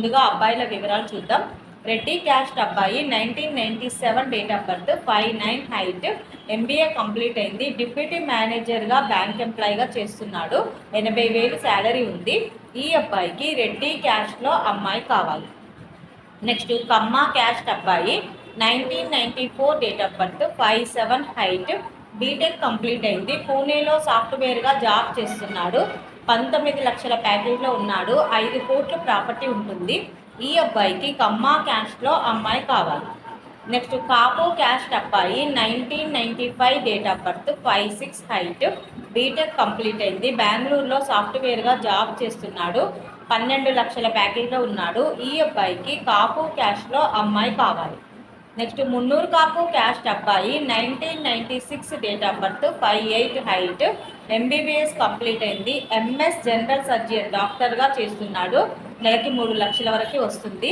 ముందుగా అబ్బాయిల వివరాలు చూద్దాం. రెడ్డి క్యాస్ట్ అబ్బాయి nineteen ninety seven date of birth five nine height MBA complete అయింది. డిప్యూటీ మేనేజర్గా బ్యాంక్ ఎంప్లాయీగా చేస్తున్నాడు. ఎనభై వేలు శాలరీ ఉంది. ఈ అబ్బాయికి రెడ్డి క్యాస్ట్లో అమ్మాయి కావాలి. నెక్స్ట్ కమ్మ క్యాస్ట్ అబ్బాయి nineteen ninety four date of birth five seven height BTech complete అయింది. పూణేలో సాఫ్ట్వేర్గా జాబ్ చేస్తున్నాడు. పంతొమ్మిది లక్షల ప్యాకేజ్లో ఉన్నాడు. ఐదు కోట్ల ప్రాపర్టీ ఉంటుంది. ఈ అబ్బాయికి కమ్మా క్యాష్లో అమ్మాయి కావాలి. నెక్స్ట్ కాపు క్యాస్ట్ అబ్బాయి nineteen ninety five date of birth five six height. BTech complete అయింది. బెంగళూరులో సాఫ్ట్వేర్గా జాబ్ చేస్తున్నాడు. పన్నెండు లక్షల ప్యాకేజ్లో ఉన్నాడు. ఈ అబ్బాయికి కాపు క్యాష్లో అమ్మాయి కావాలి. నెక్స్ట్ మున్నూరు కాపు క్యాస్ట్ అబ్బాయి nineteen ninety six date of birth five eight height. MBBS complete అయింది. ఎంఎస్ జనరల్ సర్జన్ డాక్టర్గా చేస్తున్నాడు. నెలకి మూడు లక్షల వరకు వస్తుంది.